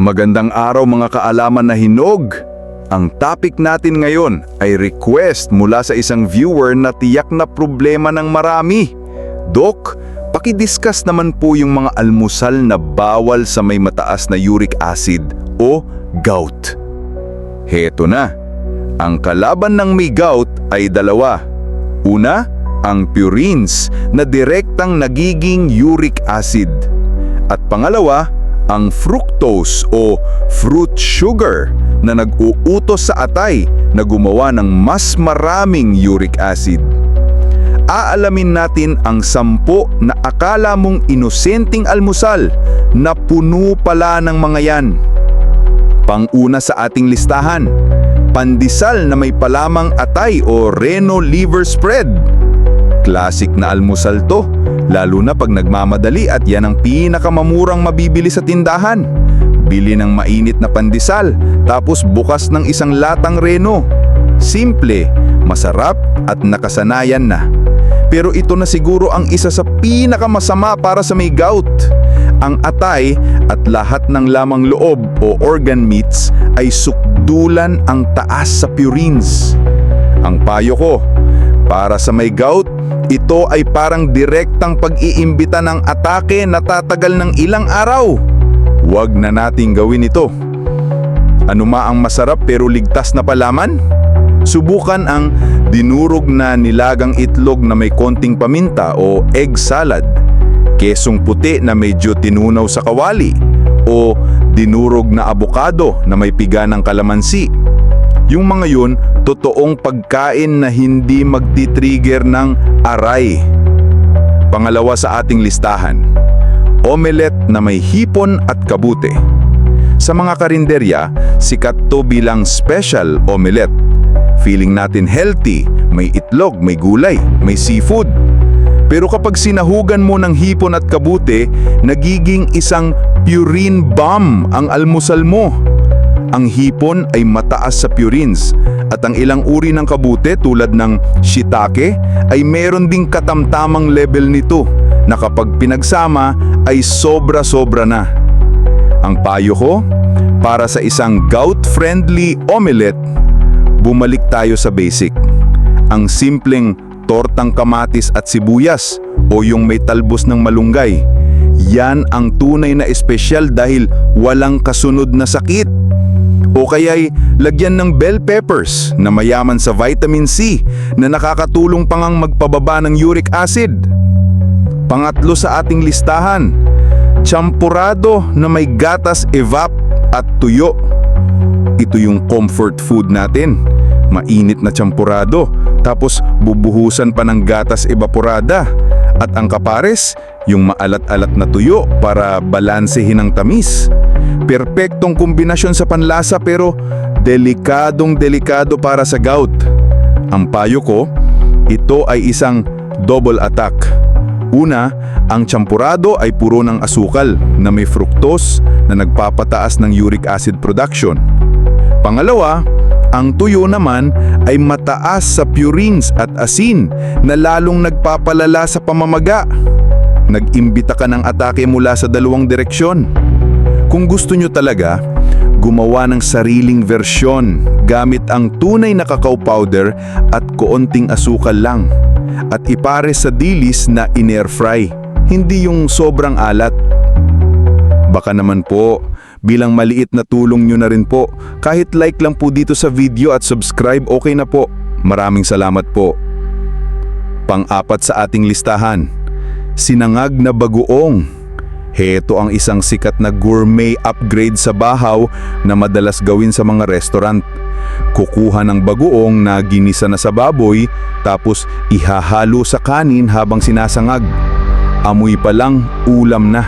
Magandang araw mga kaalaman na hinog! Ang topic natin ngayon ay request mula sa isang viewer na tiyak na problema ng marami. Dok, pakidiscuss naman po yung mga almusal na bawal sa may mataas na uric acid o gout. Heto na. Ang kalaban ng may gout ay dalawa. Una, ang purines na direktang nagiging uric acid. At pangalawa, ang fructose o fruit sugar na nag-uutos sa atay na gumawa ng mas maraming uric acid. Aalamin natin ang sampo na akala mong inosenteng almusal na puno pala ng mga yan. Panguna sa ating listahan, pandesal na may palamang atay o reno liver spread. Classic na almusal to, lalo na pag nagmamadali at yan ang pinakamamurang mabibili sa tindahan. Bili ng mainit na pandesal, tapos bukas ng isang latang reno. Simple, masarap at nakasanayan na. Pero ito na siguro ang isa sa pinakamasama para sa may gout. Ang atay at lahat ng lamang loob o organ meats ay sukdulan ang taas sa purines. Ang payo ko, para sa may gout, ito ay parang direktang pag-iimbita ng atake na tatagal ng ilang araw. Huwag na nating gawin ito. Ano ma ang masarap pero ligtas na palaman? Subukan ang dinurog na nilagang itlog na may konting paminta o egg salad, kesong puti na medyo tinunaw sa kawali, o dinurog na abokado na may piga ng kalamansi. Yung mga yun, totoong pagkain na hindi magti-trigger ng aray. Pangalawa sa ating listahan, omelette na may hipon at kabute. Sa mga karinderya, sikat to bilang special omelette. Feeling natin healthy, may itlog, may gulay, may seafood. Pero kapag sinahugan mo ng hipon at kabute, nagiging isang purine bomb ang almusal mo. Ang hipon ay mataas sa purines at ang ilang uri ng kabute tulad ng shiitake ay meron ding katamtamang level nito na kapag pinagsama ay sobra-sobra na. Ang payo ko, para sa isang gout-friendly omelette, bumalik tayo sa basic. Ang simpleng tortang kamatis at sibuyas o yung may talbos ng malunggay. Yan ang tunay na espesyal dahil walang kasunod na sakit. O kaya'y lagyan ng bell peppers na mayaman sa vitamin C na nakakatulong pang ang magpababa ng uric acid. Pangatlo sa ating listahan, champurado na may gatas evap at tuyo. Ito yung comfort food natin. Mainit na champurado, tapos bubuhusan pa ng gatas evaporada. At ang kapares, yung maalat-alat na tuyo para balansehin ang tamis. Perpektong kombinasyon sa panlasa pero delikadong delikado para sa gout. Ang payo ko, ito ay isang double attack. Una, ang champurado ay puro ng asukal na may fructose na nagpapataas ng uric acid production. Pangalawa, ang tuyo naman ay mataas sa purines at asin na lalong nagpapalala sa pamamaga. Nag-imbita ka ng atake mula sa dalawang direksyon. Kung gusto nyo talaga, gumawa ng sariling versyon gamit ang tunay na cacao powder at koonting asukal lang. At ipare sa dilis na in-air fry, hindi yung sobrang alat. Baka naman po, bilang maliit na tulong nyo na rin po, kahit like lang po dito sa video at subscribe, okay na po. Maraming salamat po. Pang-apat sa ating listahan, sinangag na bagoong. Heto ang isang sikat na gourmet upgrade sa bahaw na madalas gawin sa mga restaurant. Kukuha ng bagoong na ginisa na sa baboy tapos ihahalo sa kanin habang sinasangag. Amoy pa lang, ulam na.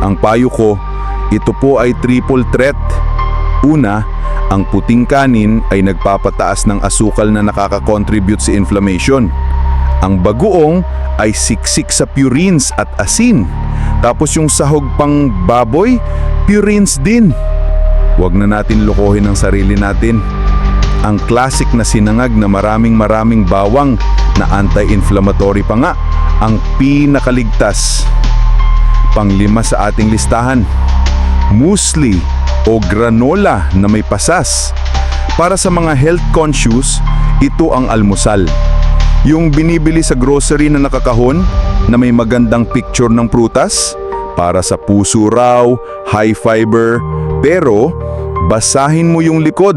Ang payo ko, ito po ay triple threat. Una, ang puting kanin ay nagpapataas ng asukal na nakaka-contribute sa inflammation. Ang bagoong ay siksik sa purines at asin. Tapos yung sahog pang baboy, purines din. Huwag na natin lokohin ang sarili natin. Ang classic na sinangag na maraming maraming bawang na anti-inflammatory pa nga ang pinakaligtas. Panglima sa ating listahan, muesli o granola na may pasas. Para sa mga health conscious, ito ang almusal. Yung binibili sa grocery na nakakahon na may magandang picture ng prutas, para sa puso raw, high fiber, pero basahin mo yung likod.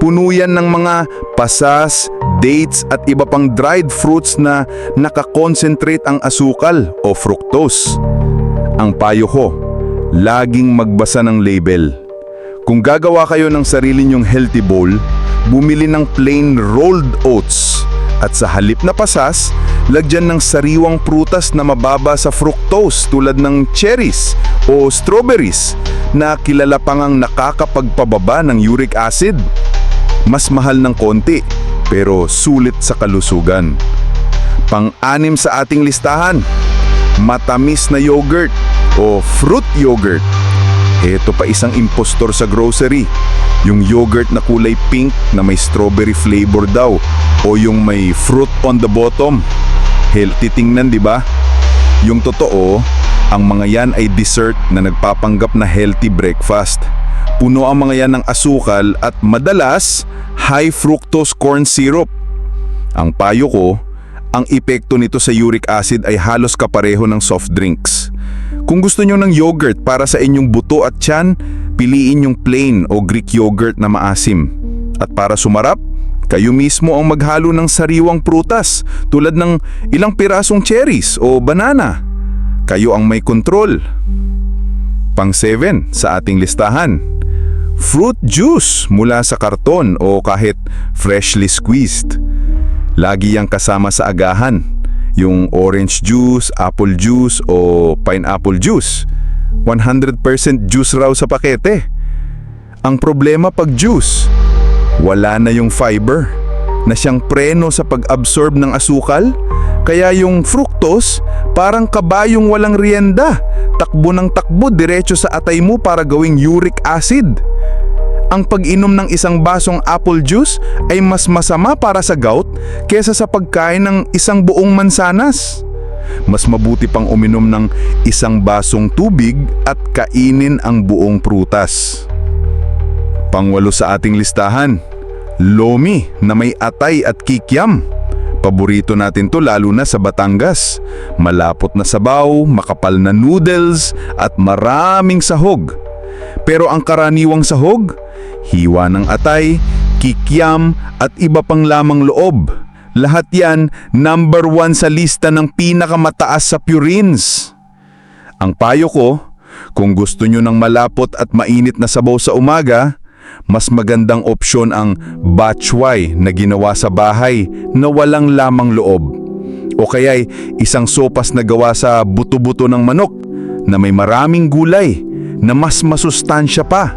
Puno yan ng mga pasas, dates at iba pang dried fruits na nakakonsentrate ang asukal o fructose. Ang payo ko, laging magbasa ng label. Kung gagawa kayo ng sarili nyong healthy bowl, bumili ng plain rolled oats at sa halip na pasas, lagyan ng sariwang prutas na mababa sa fructose tulad ng cherries o strawberries na kilala pang ang nakakapagpababa ng uric acid. Mas mahal ng konti pero sulit sa kalusugan. Pang-anim sa ating listahan, matamis na yogurt o fruit yogurt. Heto pa isang impostor sa grocery. Yung yogurt na kulay pink na may strawberry flavor daw o yung may fruit on the bottom. Healthy tingnan, di ba? Yung totoo, ang mga yan ay dessert na nagpapanggap na healthy breakfast. Puno ang mga yan ng asukal at madalas high fructose corn syrup. Ang payo ko, ang epekto nito sa uric acid ay halos kapareho ng soft drinks. Kung gusto nyo ng yogurt para sa inyong buto at tiyan, piliin yung plain o Greek yogurt na maasim. At para sumarap, kayo mismo ang maghalo ng sariwang prutas tulad ng ilang pirasong cherries o banana. Kayo ang may kontrol. Pang 7 sa ating listahan. Fruit juice mula sa karton o kahit freshly squeezed. Lagi yang kasama sa agahan. Yung orange juice, apple juice o pineapple juice. 100% juice raw sa pakete. Ang problema pag juice, wala na yung fiber na siyang preno sa pag-absorb ng asukal. Kaya yung fructose parang kabayong walang rienda. Takbo ng takbo diretso sa atay mo para gawing uric acid. Ang pag-inom ng isang basong apple juice ay mas masama para sa gout kesa sa pagkain ng isang buong mansanas. Mas mabuti pang uminom ng isang basong tubig at kainin ang buong prutas. Pangwalo sa ating listahan, lomi na may atay at kikiam. Paborito natin to lalo na sa Batangas. Malapot na sabaw, makapal na noodles at maraming sahog. Pero ang karaniwang sahog, hiwa ng atay, kikiam at iba pang lamang loob. Lahat yan number one sa lista ng pinakamataas sa purines. Ang payo ko, kung gusto nyo ng malapot at mainit na sabaw sa umaga, mas magandang opsyon ang batchway na ginawa sa bahay na walang lamang loob. O kaya'y isang sopas na gawa sa buto-buto ng manok na may maraming gulay na mas masustansya pa.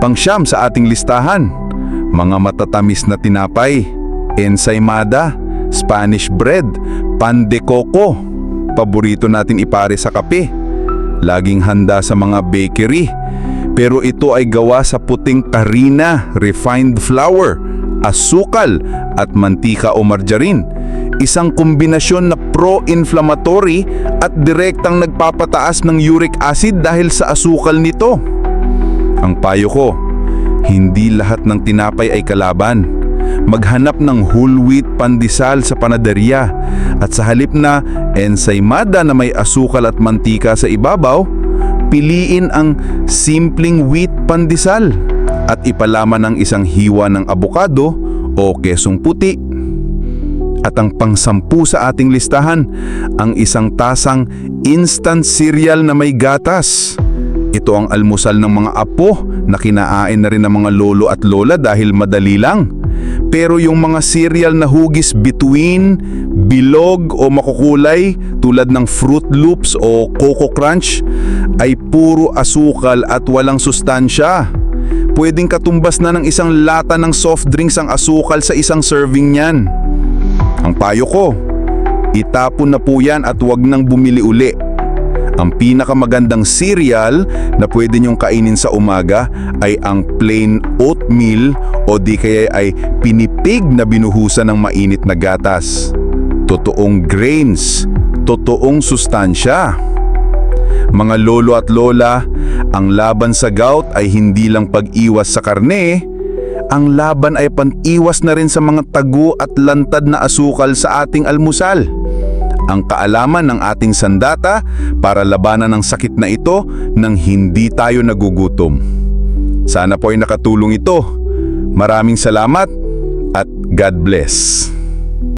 Pangsyam sa ating listahan, mga matatamis na tinapay, ensaymada, Spanish bread, pan de coco, paborito natin ipare sa kape, laging handa sa mga bakery. Pero ito ay gawa sa puting harina, refined flour, asukal at mantika o margarine. Isang kombinasyon na pro-inflammatory at direktang nagpapataas ng uric acid dahil sa asukal nito. Ang payo ko, hindi lahat ng tinapay ay kalaban. Maghanap ng whole wheat pandesal sa panaderya at sa halip na ensaymada na may asukal at mantika sa ibabaw, piliin ang simpleng wheat pandesal at ipalaman ng isang hiwa ng abokado o kesong puti. At ang pangsampu sa ating listahan, ang isang tasang instant cereal na may gatas. Ito ang almusal ng mga apo na kinaain na rin ng mga lolo at lola dahil madali lang. Pero yung mga cereal na hugis between, bilog o makukulay tulad ng Fruit Loops o Coco Crunch ay puro asukal at walang sustansya. Pwedeng katumbas na ng isang lata ng soft drinks ang asukal sa isang serving niyan. Ang payo ko, itapon na po yan at wag nang bumili uli. Ang pinakamagandang cereal na pwede niyong kainin sa umaga ay ang plain oatmeal o di kaya ay pinipig na binuhusan ng mainit na gatas. Totoong grains, totoong sustansya. Mga lolo at lola, ang laban sa gout ay hindi lang pag-iwas sa karne, ang laban ay pan-iwas na rin sa mga tagu at lantad na asukal sa ating almusal. Ang kaalaman ng ating sandata para labanan ang sakit na ito nang hindi tayo nagugutom. Sana po ay nakatulong ito. Maraming salamat at God bless.